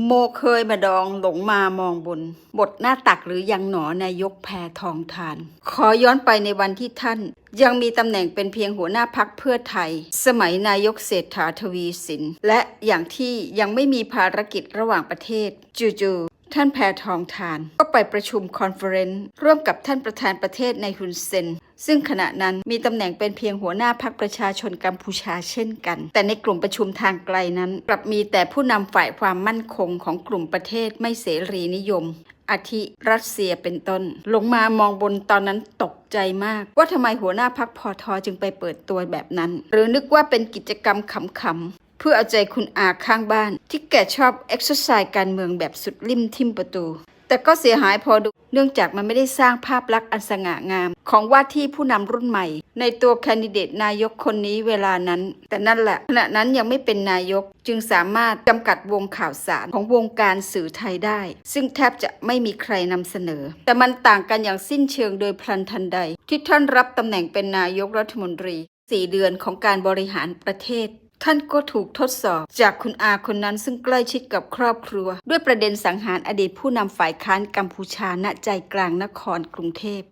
โมเคยมาดองหลงมามองบน บทหน้าตักหรือยังหนอนายกแพทองทาน ขอย้อนไปในวันที่ท่าน ยังมีตำแหน่งเป็นเพียงหัวหน้าพักเพื่อไทย สมัยนายกเศรษฐาทวีสิน และอย่างที่ยังไม่มีภารกิจระหว่างประเทศ จู่ๆ ท่านแพทองทาน ก็ไปประชุมคอนเฟอเรนซ์ร่วมกับท่านประธานประเทศในฮุนเซน ซึ่งขณะนั้นมีตำแหน่งเป็นเพียงหัวหน้าพักประชาชนกัมพูชาเช่นกัน แต่ในกลุ่มประชุมทางไกลนั้น กลับมีแต่ผู้นำฝ่ายความมั่นคงของกลุ่มประเทศไม่เสรีนิยมอาทิรัสเซียเป็นต้น ลงมามองบนตอนนั้นตกใจมาก ว่าทำไมหัวหน้าพักพอทอจึงไปเปิดตัวแบบนั้น หรือนึกว่าเป็นกิจกรรมขำๆ พื่อเอาใจคุณอาข้างบ้าน ที่แกชอบเอ็กซ์ไซส์การเมืองแบบสุดริมทิมประตู แต่ก็เสียหายพอดู เนื่องจากมันไม่ได้สร้างภาพลักษณ์อันสง่างาม ของว่าที่ผู้นำรุ่นใหม่ ในตัวแคนดิเดตนายกคนนี้เวลานั้น แต่นั่นแหละขณะนั้นยังไม่เป็นนายกจึงสามารถจำกัดวงข่าวสารของวงการสื่อไทยได้ ซึ่งแทบจะไม่มีใครนำเสนอ แต่มันต่างกันอย่างสิ้นเชิงโดยพลันทันใด ที่ท่านรับตำแหน่งเป็นนายกรัฐมนตรีสี่เดือนของการบริหารประเทศ ท่านก็ถูกทดสอบ จากคุณอาคนนั้นซึ่งใกล้ชิดกับครอบครัว ด้วยประเด็นสังหารอดีตผู้นำฝ่ายค้านกัมพูชาณใจกลางนครกรุงเทพ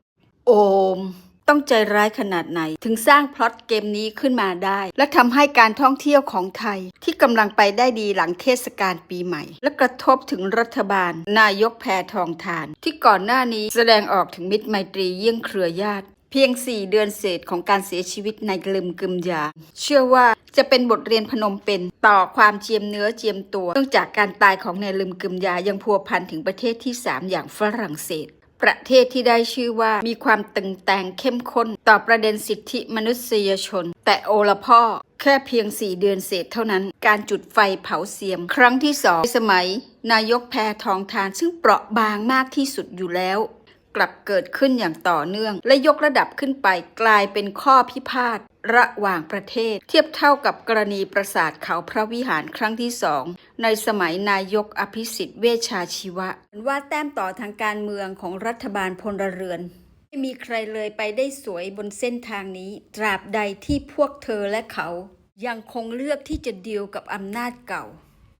โอม ต้องใจร้ายขนาดไหน ถึงสร้างพล็อตเกมนี้ขึ้นมาได้ และทำให้การท่องเที่ยวของไทย ที่กำลังไปได้ดีหลังเทศกาลปีใหม่ และกระทบถึงรัฐบาล นายกแพทองทาน ที่ก่อนหน้านี้แสดงออกถึงมิตรไมตรีเยี่ยงเครือญาติเพียง 4 เดือนเศษของการเสียชีวิตในกลืมกึมยา เชื่อว่า จะเป็นบทเรียนพนมเป็นต่อความเจียมเนื้อเจียมตัวเนื่องจากการตายของนายลืมกึมยายังพัวพันถึงประเทศที่ 3 อย่างฝรั่งเศส ประเทศที่ได้ชื่อว่ามีความตึงแต่งเข้มข้น ต่อประเด็นสิทธิมนุษยชน แต่โอละพ่อแค่เพียง 4 เดือนเศษเท่านั้น การจุดไฟเผาเสียม ครั้งที่สองในสมัย นายกแพทองทานซึ่งเปราะบางมากที่สุดอยู่แล้วกลับเกิดขึ้นอย่างต่อเนื่อง และยกระดับขึ้นไปกลายเป็นข้อพิพาท ระหว่างประเทศ เทียบเท่ากับกรณีปราสาทเขาพระวิหารครั้งที่สองในสมัยนายกอภิสิทธิ์เวชาชีวะว่าแต้มต่อทางการเมืองของรัฐบาลพลเรือนไม่มีใครเลยไปได้สวยบนเส้นทางนี้ ตราบใดที่พวกเธอและเขา ยังคงเลือกที่จะเดีลกับอำนาจเก่า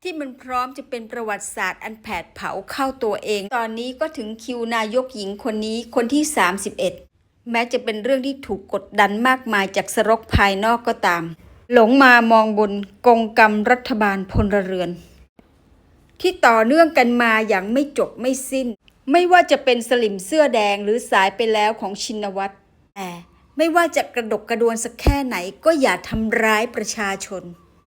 ที่มันพร้อมจะเป็นประวัติศาสตร์อันแผดเผาเข้าตัวเอง ตอนนี้ก็ถึงคิวนายกหญิงคนนี้คนที่ 31 แม้จะเป็นเรื่องที่ถูกกดดันมากมายจากสรกภายนอกก็ตาม หลงมามองบนกงกรรมรัฐบาลพลเรือน ที่ต่อเนื่องกันมาอย่างไม่จบไม่สิ้น ไม่ว่าจะเป็นสลิมเสื้อแดงหรือสายไปแล้วของชินวัตรแต่ไม่ว่าจะกระดกกระดวนสักแค่ไหนก็อย่าทำร้ายประชาชน